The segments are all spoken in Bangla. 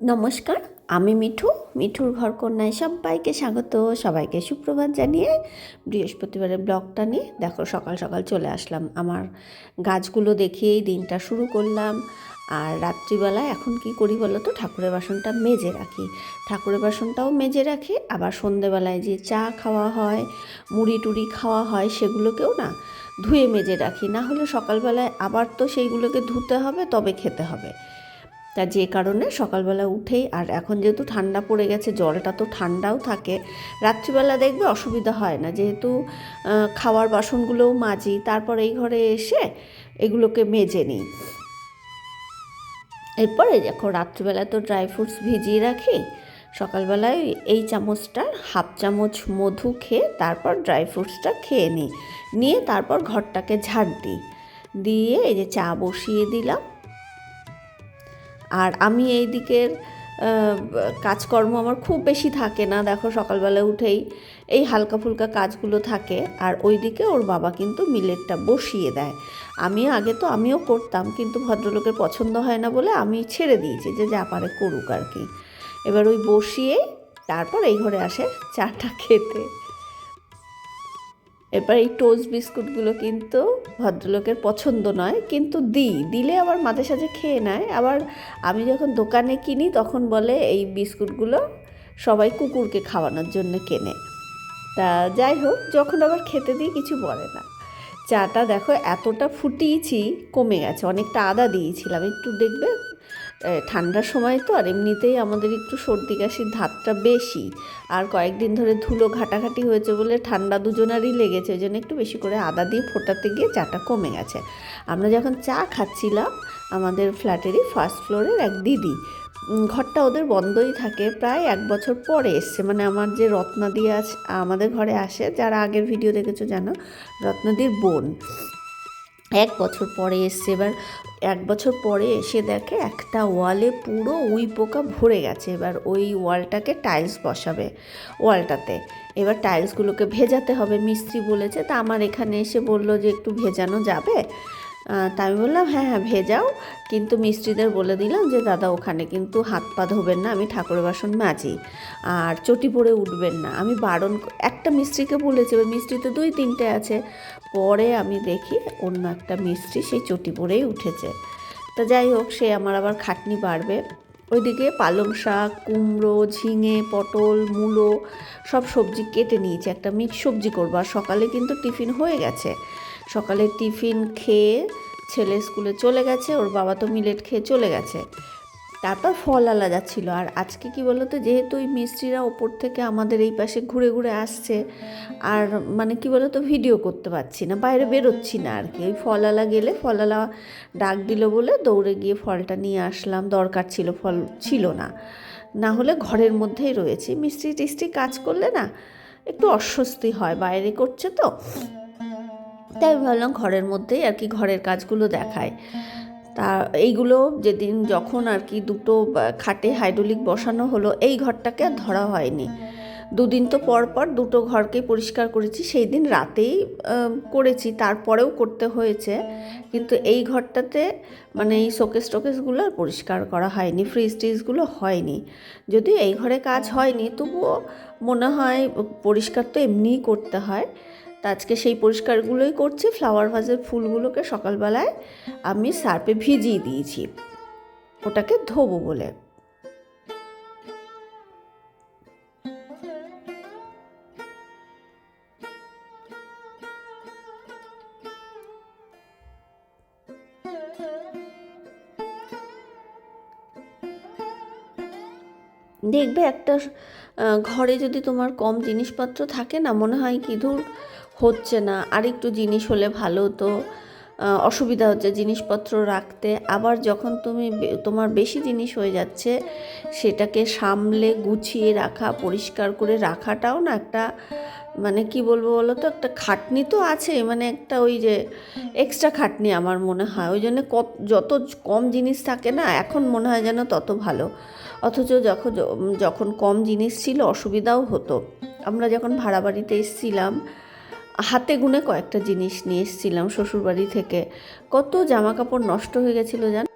নমস্কার, আমি মিঠু, মিঠুর ঘর কন্যায় সবাইকে স্বাগত, সবাইকে সুপ্রভাত জানিয়ে বৃহস্পতিবারের ব্লগটা নিয়ে দেখো সকাল সকাল চলে আসলাম। আমার গাছগুলো দেখিয়েই দিনটা শুরু করলাম আর রাত্রিবেলায় এখন কি করি বলো তো? ঠাকুরের বাসনটা মেজে রাখি। ঠাকুরের বাসনটাও মেজে রাখি, আবার সন্ধেবেলায় যে চা খাওয়া হয়, মুড়ি টুড়ি খাওয়া হয় সেগুলোকেও না ধুয়ে মেজে রাখি। না হলে সকালবেলায় আবার তো সেইগুলোকে ধুতে হবে, তবে খেতে হবে। তা যে কারণে সকালবেলা উঠেই, আর এখন যেহেতু ঠান্ডা পড়ে গেছে জলটা তো ঠান্ডাও থাকে, রাত্রিবেলা দেখবে অসুবিধা হয় না। যেহেতু খাওয়ার বাসনগুলোও মাজি, তারপর এই ঘরে এসে এগুলোকে মেজে নিই। এরপরে দেখো রাত্রিবেলা তো ড্রাই ফ্রুটস ভিজিয়ে রাখি। সকালবেলায় এই চামচটার হাফ চামচ মধু খেয়ে, তারপর ড্রাই ফ্রুটসটা খেয়ে নিই। নিয়ে তারপর ঘরটাকে ঝাড় দিই। দিয়ে এই যে চা বসিয়ে দিলাম। আর আমি এই দিকের কাজকর্ম আমার খুব বেশি থাকে না। দেখো, সকালবেলা উঠেই এই হালকা ফুলকা কাজগুলো থাকে আর ওইদিকে ওর বাবা কিন্তু মিলেটটা বসিয়ে দেয়। আমি আগে তো আমিও করতাম, কিন্তু ভদ্রলোকের পছন্দ হয় না বলে আমি ছেড়ে দিয়েছি যে যা পারে করুক আর কি। এবার ওই বসিয়ে তারপর এই ঘরে আসে চাটা খেতে। এরপর এই টোস্ট বিস্কুটগুলো কিন্তু ভদ্রলোকের পছন্দ নয়, কিন্তু দিই। দিলে আবার মাঝে সাঝে খেয়ে নেয়। আবার আমি যখন দোকানে কিনি, তখন বলে এই বিস্কুটগুলো সবাই কুকুরকে খাওয়ানোর জন্য কেনে। তা যাই হোক, যখন আবার খেতে দিই, কিছু বলে না। চাটা দেখো, এতটা ফুটিয়েছি, কমে গেছে। অনেকটা আদা দিয়েছিলাম। একটু দেখবে ঠান্ডার সময় তো আর এমনিতেই আমাদের একটু সর্দি কাশির ধাতটা বেশি। আর কয়েকদিন ধরে ধুলো ঘাটাঘাটি হয়েছে বলে ঠান্ডা দুজনারই লেগেছে, ওই জন্য একটু বেশি করে আদা দিয়ে ফোটাতে গিয়ে চাটা কমে গেছে। আমরা যখন চা খাচ্ছিলাম, আমাদের ফ্ল্যাটেরই ফার্স্ট ফ্লোরের এক দিদি। ঘরটা ওদের বন্ধই থাকে, প্রায় এক বছর পরে এসছে। মানে আমার যে রত্নাদি আস আমাদের ঘরে আসে, যারা আগের ভিডিও দেখেছ জানো, রত্নাদির বোন। এক বছর পরে এসছে, এবার এক বছর পরে এসে দেখে একটা ওয়ালে পুরো উই পোকা ভরে গেছে। এবার ওই ওয়ালটাকে টাইলস বসাবে ওয়ালটাতে। এবার টাইলসগুলোকে ভেজাতে হবে। মিস্ত্রি বলেছে, তা আমার এখানে এসে বলল যে একটু ভেজানো যাবে? তা আমি বললাম হ্যাঁ হ্যাঁ ভেজাও। কিন্তু মিস্ত্রিদের বলে দিলাম যে, দাদা, ওখানে কিন্তু হাত পা ধোবেন না, আমি ঠাকুরের বাসন মাজি। আর চটি পরে উঠবেন না। আমি বারণ একটা মিস্ত্রিকে বলেছি, এবার মিস্ত্রি তো দুই তিনটে আছে। পরে আমি দেখি অন্য একটা মিস্ত্রি সেই চটি পরেই উঠেছে। তা যাই হোক, সে আমার আবার খাটনি বাড়বে। ওইদিকে পালং শাক, কুমড়ো, ঝিঙে, পটল, মূলো সব সবজি কেটে নিয়েছি। একটা মিক্স সবজি করব। আর সকালে কিন্তু টিফিন হয়ে গেছে। সকালে টিফিন খেয়ে ছেলে স্কুলে চলে গেছে, ওর বাবা তো মিলেট খেয়ে চলে গেছে। তারপর ফল আলা যাচ্ছিল। আর আজকে কি বলতো, যেহেতু ওই মিস্ত্রিরা ওপর থেকে আমাদের এই পাশে ঘুরে ঘুরে আসছে, আর মানে কি বলতো, ভিডিও করতে পারছি না, বাইরে বেরোচ্ছি না আর কি। ওই ফলালা গেলে ফলালা ডাক দিল বলে দৌড়ে গিয়ে ফলটা নিয়ে আসলাম, দরকার ছিল ফল, ছিল না। না হলে ঘরের মধ্যেই রয়েছে। মিস্ত্রি টিস্ত্রি কাজ করলে না, একটু অস্বস্তি হয়, বাইরে করছে তো। তাই ভাবলাম ঘরের মধ্যেই আর কি ঘরের কাজগুলো দেখায়। তা এইগুলো যেদিন যখন আর কি দুটো খাটে হাইড্রোলিক বসানো হলো, এই ঘরটাকে আর ধরা হয়নি। দুদিন তো পর পর দুটো ঘরকেই পরিষ্কার করেছি, সেই দিন রাতেই করেছি, তারপরেও করতে হয়েছে। কিন্তু এই ঘরটাতে মানে এই শোকেস টোকেসগুলো আর পরিষ্কার করা হয়নি, ফ্রিজ ট্রিজগুলো হয়নি। যদি এই ঘরে কাজ হয়নি, তবুও মনে হয় পরিষ্কার তো এমনিই করতে হয়। তা আজকে সেই পরিষ্কারগুলোই করছি ফ্লাওয়ার ভাজের ফুলগুলোকে সকালবেলায় আমি সার্পে ভিজিয়ে দিয়েছি। ওটাকে ধোবো বলে। দেখবে একটা ঘরে যদি তোমার কম জিনিসপত্র থাকে না, মনে হয় কি ধুর হচ্ছে না। আর একটু জিনিস হলে ভালো আহ, অসুবিধা হচ্ছে জিনিসপত্র রাখতে। আবার যখন তুমি তোমার বেশি জিনিস হয়ে যাচ্ছে সেটাকে সামলে গুছিয়ে রাখা পরিষ্কার করে রাখাটাও না একটা মানে কি বলব বলো তো একটা খাটনি তো আছে। মানে একটা ওই যে এক্সট্রা খাটনি আমার মনে হয়। ওই জন্য যত কম জিনিস থাকে না এখন মনে হয় যেন তত ভালো। অথচ যখন যখন কম জিনিস ছিল অসুবিধাও হতো। আমরা যখন ভাড়া বাড়িতে এসেছিলাম হাতে গুনে কয়েকটা জিনিস নিয়ে এসেছিলাম শ্বশুরবাড়ি থেকে। কত জামা কাপড় নষ্ট হয়ে গেছিল জান?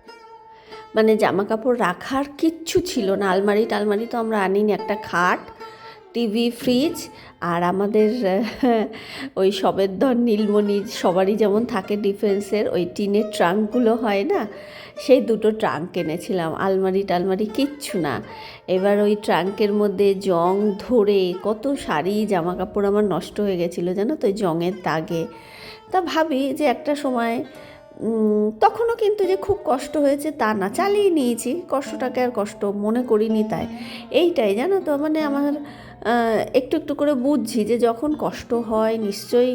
মানে জামা কাপড় রাখার কিচ্ছু ছিল না। আলমারি টালমারি তো আমরা আনিনি, একটা খাট। টিভি, ফ্রিজ আর আমাদের ওই সবের ধর নীলমণি সবারই যেমন থাকে ডিফেন্সের, ওই টিনের ট্রাঙ্কগুলো হয় না? সেই দুটো ট্রাঙ্ক এনেছিলাম, আলমারি টালমারি কিচ্ছু না। এবার ওই ট্রাঙ্কের মধ্যে জং ধরে কত শাড়ি জামা কাপড় আমার নষ্ট হয়ে গেছিল, জানো তো, জংয়ের দাগে। তা ভাবি যে একটা সময় তখনও কিন্তু যে খুব কষ্ট হয়েছে তা না, চালিয়ে নিয়েছি। কষ্টটাকে আর কষ্ট মনে করিনি তাই। এইটাই জানো তো মানে আমার একটু একটু করে বুঝছি যে যখন কষ্ট হয় নিশ্চয়ই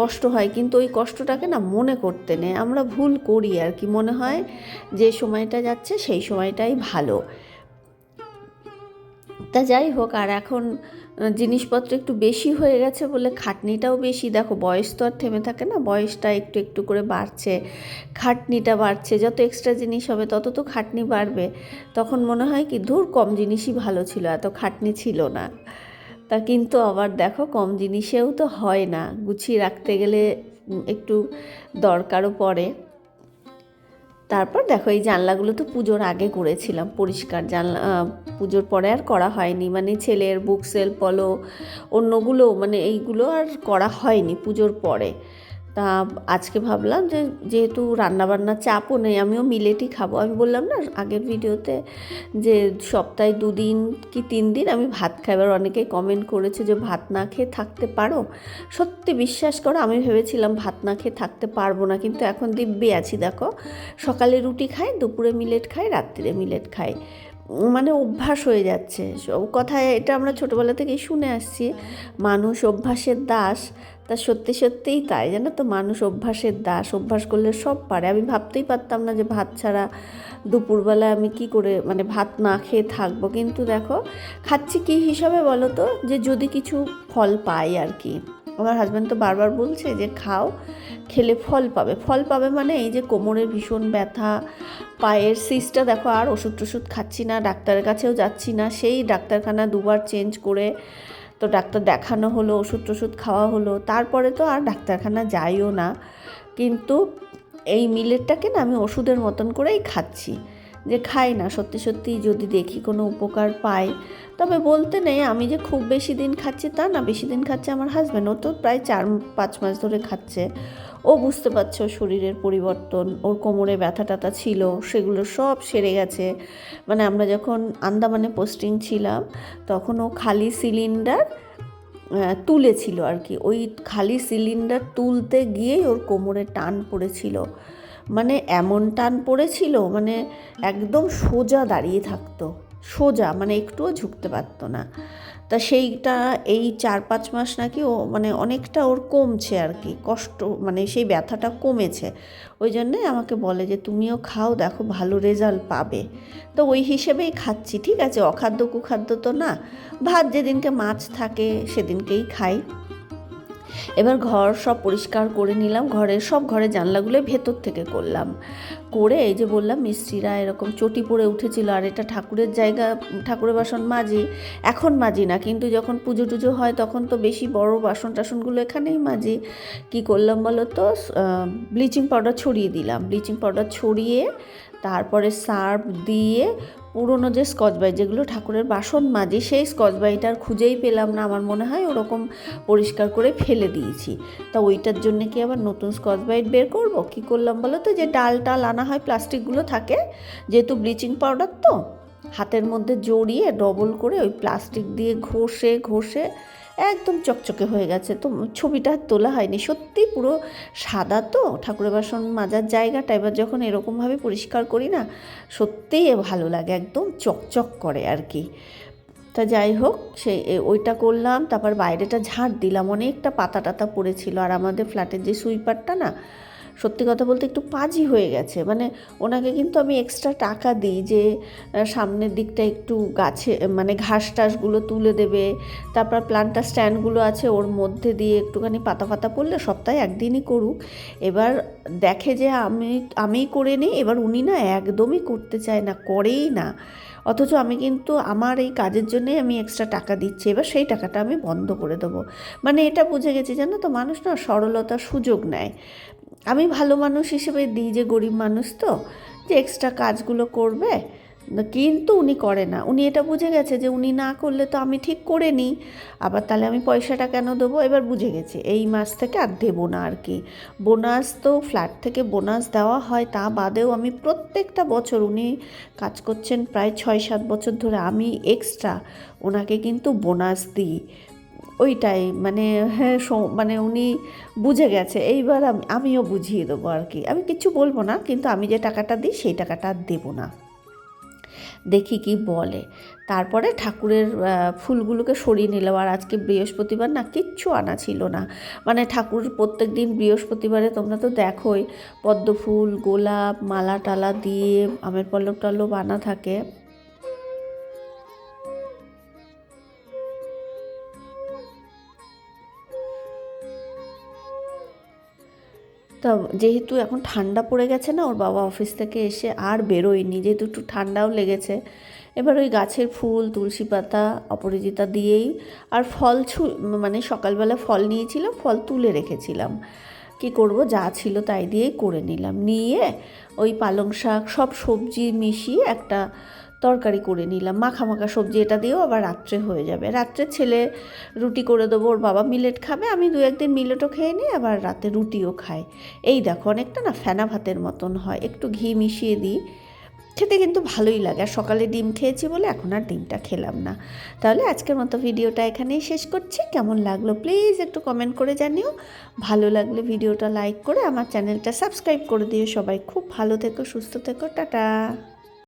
কষ্ট হয়, কিন্তু ওই কষ্টটাকে না মনে করতে নেই। আমরা ভুল করি আর কি। মনে হয় যে সময়টা যাচ্ছে সেই সময়টাই ভালো। তা যাই হোক, আর এখন জিনিসপত্র একটু বেশি হয়ে গেছে বলে খাটনিটাও বেশি। দেখো, বয়স তো আর থেমে থাকে না, বয়সটা একটু একটু করে বাড়ছে, খাটনিটা বাড়ছে, যত এক্সট্রা জিনিস হবে তত তো খাটনি বাড়বে। তখন মনে হয় কি, ধুর কম জিনিসই ভালো ছিল, এত খাটনি ছিল না। তা কিন্তু আবার দেখো, কম জিনিসেও তো হয় না, গুছিয়ে রাখতে গেলে একটু দরকারও পড়ে। তারপর দেখো, এই জানলাগুলো তো পুজোর আগে করেছিলাম, পরিষ্কার জানলা পুজোর পরে আর করা হয়নি। মানে ছেলের বুক সেল, পলো, অন্যগুলো মানে এইগুলো আর করা হয়নি পুজোর পরে। তা আজকে ভাবলাম যে যেহেতু রান্নাবান্নার চাপও নেই, আমিও মিলেটই খাব। আমি বললাম না, আগের ভিডিওতে যে সপ্তাহে দুদিন কি তিন দিন আমি ভাত খাই। এবার অনেকেই কমেন্ট করেছে যে ভাত না খেয়ে থাকতে পারো? সত্যি বিশ্বাস করো, আমি ভেবেছিলাম ভাত না খেয়ে থাকতে পারব না, কিন্তু এখন দিব্যি আছি, দেখো। সকালে রুটি খাই, দুপুরে মিলেট খাই, রাত্রিরে মিলেট খাই। মানে অভ্যাস হয়ে যাচ্ছে। সব কথায় এটা আমরা ছোটোবেলা থেকেই শুনে আসছি। মানুষ অভ্যাসের দাস, তা সত্যি সত্যিই তাই, জানো তো? মানুষ অভ্যাসের দাস, অভ্যাস করলে সব পারে। আমি ভাবতেই পারতাম না যে ভাত ছাড়া দুপুরবেলা আমি কি করে মানে ভাত না খেয়ে থাকব। কিন্তু দেখো, খাচ্ছি কি হিসাবে বলো তো? যে যদি কিছু ফল পাই আর কি। আমার হাজব্যান্ড তো বারবার বলছে যে, খাও খেলে ফল পাবে। ফল পাবে মানে এই যে কোমরে ভীষণ ব্যথা, পায়ের সিসটা দেখো আর ওষুধ টষুধ খাচ্ছি না, ডাক্তারের কাছেও যাচ্ছি না। সেই ডাক্তারখানা দুবার চেঞ্জ করে তো ডাক্তার দেখানো হলো, ওষুধ টষুধ খাওয়া হলো। তারপরে তো আর ডাক্তারখানা যাইও না। কিন্তু এই মিলেটটাকে না আমি ওষুধের মতন করেই খাচ্ছি। যে খাই না, সত্যি সত্যি যদি দেখি কোনো উপকার পাই। তবে বলতে নেই, আমি যে খুব বেশি দিন খাচ্ছি তা না, বেশি দিন খাচ্ছে আমার হাজব্যান্ড ও তো প্রায় চার, পাঁচ মাস ধরে খাচ্ছে। ও বুঝতে পারছে ওর শরীরের পরিবর্তন, ওর কোমরে ব্যথা ট্যাথা ছিল, সেগুলো সব সেরে গেছে। মানে আমরা যখন আন্দামানে পোস্টিং ছিলাম, তখন ও খালি সিলিন্ডার তুলেছিল আর কি। ওই খালি সিলিন্ডার তুলতে গিয়েই ওর কোমরে টান পড়েছিল। মানে এমন টান পড়েছিল মানে একদম সোজা দাঁড়িয়ে থাকতো, সোজা মানে একটুও ঝুঁকতে পারতো না। তা সেইটা এই চার পাঁচ মাস নাকি ও মানে অনেকটা ওর কমছে আর কি, কষ্ট মানে সেই ব্যথাটা কমেছে। ওই জন্যে আমাকে বলে যে, তুমিও খাও, দেখো ভালো রেজাল্ট পাবে। তো ওই হিসেবেই খাচ্ছি, ঠিক আছে? অখাদ্য কুখাদ্য তো না, ভাত যেদিনকে মাছ থাকে, সেদিনকেই খাই। এবার ঘর সব পরিষ্কার করে নিলাম। ঘরের সব ঘরের জানলাগুলো ভেতর থেকে করলাম। করে এই যে বললাম, মিস্ত্রিরা এরকম চটি পড়ে উঠেছিল, আর এটা ঠাকুরের জায়গা, ঠাকুরের বাসন মাজি, এখন মাজি না। কিন্তু যখন পুজো টুজো হয়, তখন তো বেশি বড় বাসন টাসনগুলো এখানেই মাজি। কি করলাম বলো তো ব্লিচিং পাউডার ছড়িয়ে দিলাম। ব্লিচিং পাউডার ছড়িয়ে তারপরে সার্ফ দিয়ে পুরনো যে স্কচ ব্রাইট যেগুলো ঠাকুরের বাসন মাজি, সেই স্কচ ব্রাইট আর খুঁজেই পেলাম না। আমার মনে হয় ওরকম পরিষ্কার করে ফেলে দিয়েছি। তা ওইটার জন্য কি আবার নতুন স্কচ ব্রাইট বের করব? কি করলাম বলো তো? যে ডাল টাল আনা হয় প্লাস্টিকগুলো থাকে, যেহেতু ব্লিচিং পাউডার তো, হাতের মধ্যে জড়িয়ে ডবল করে ওই প্লাস্টিক দিয়ে ঘষে ঘষে একদম চকচকে হয়ে গেছে। তো ছবিটা তোলা হয়নি। সত্যি পুরো সাদা তো? ঠাকুরের বাসন মাজার জায়গাটা এবার যখন এরকমভাবে পরিষ্কার করি না সত্যিই ভালো লাগে। একদম চকচক করে আর কি। তা যাই হোক সেই ওইটা করলাম, তারপর বাইরেটা ঝাড় দিলাম। অনেকটা পাতা টাতা পড়েছিল। আর আমাদের ফ্ল্যাটের যে সুইপারটা না সত্যি কথা বলতে একটু পাজি হয়ে গেছে। মানে ওনাকে কিন্তু আমি এক্সট্রা টাকা দিই যে সামনের দিকটা একটু গাছে মানে ঘাস টাসগুলো তুলে দেবে। তারপর প্লান্টার স্ট্যান্ডগুলো আছে ওর মধ্যে দিয়ে একটুখানি পাতা পাতা পড়লে সপ্তাহে একদিনই করুক। এবার দেখে যে আমি, আমিই করে নিই, এবার উনি না একদমই করতে চায় না, করেই না। অথচ আমি কিন্তু আমার এই কাজের জন্যই আমি এক্সট্রা টাকা দিচ্ছি, এবার সেই টাকাটা আমি বন্ধ করে দেবো। মানে এটা বুঝে গেছি, জানো তো, মানুষ না সরলতার সুযোগ নেয়। আমি ভালো মানুষ হিসেবে দিই যে গরিব মানুষ তো, যে এক্সট্রা কাজগুলো করবে, কিন্তু উনি করে না। উনি এটা বুঝে গেছে যে উনি না করলে তো আমি ঠিক করে নিই। আবার তাহলে আমি পয়সাটা কেন দেবো? এবার বুঝে গেছে। এই মাস থেকে আর দেবো না আর কি। বোনাস তো ফ্ল্যাট থেকে বোনাস দেওয়া হয়, তা বাদেও আমি প্রত্যেকটা বছর উনি কাজ করছেন প্রায় ছয় সাত বছর ধরে আমি এক্সট্রা ওনাকে কিন্তু বোনাস দিই। ওইটাই মানে হ্যাঁ মানে উনি বুঝে গেছে, এইবার আমি- আমিও বুঝিয়ে দেবো আর কি। আমি কিচ্ছু বলব না, কিন্তু আমি যে টাকাটা দিই, সেই টাকাটা আর দেবো না। দেখি কি বলে। তারপরে ঠাকুরের ফুলগুলোকে সরিয়ে নিলাম আর আজকে বৃহস্পতিবার না কিচ্ছু আনা ছিল না। মানে ঠাকুর প্রত্যেক দিন বৃহস্পতিবারে তোমরা তো দেখোই পদ্ম ফুল গোলাপ, মালা টালা দিয়ে আমের পল্লব টল্লব আনা থাকে। তা যেহেতু এখন ঠান্ডা পড়ে গেছে না, ওর বাবা অফিস থেকে এসে আর বেরোয়নি, যেহেতু একটু ঠান্ডাও লেগেছে। এবার ওই গাছের ফুল, তুলসী পাতা, অপরাজিতা দিয়েই আর ফল ছু মানে সকালবেলা ফল নিয়েছিলাম, ফল তুলে রেখেছিলাম। কি করব, যা ছিল তাই দিয়েই করে নিলাম। নিয়ে ওই পালং শাক, সব সবজি মিশিয়ে একটা তরকারি করে নিলাম। মাখা মাখা সবজি এটা দিয়েও আবার রাত্রে হয়ে যাবে। রাত্রে ছেলে রুটি করে দেবো, ওর বাবা মিলেট খাবে, আমি দু একদিন মিলেটও খেয়ে নিই, আবার রাতে রুটিও খাই। এই দেখো, অনেকটা না ফেনা ভাতের মতন হয়। একটু ঘি মিশিয়ে দিই। খেতে কিন্তু ভালোই লাগে। আর সকালে ডিম খেয়েছি বলে এখন আর ডিমটা খেলাম না। তাহলে আজকের মতো ভিডিওটা এখানেই শেষ করছি। কেমন লাগল প্লিজ একটু কমেন্ট করে জানিও। ভালো লাগলে ভিডিওটা লাইক করে আমার চ্যানেলটা সাবস্ক্রাইব করে দিও। সবাই খুব ভালো থেকো, সুস্থ থেকো, টাটা।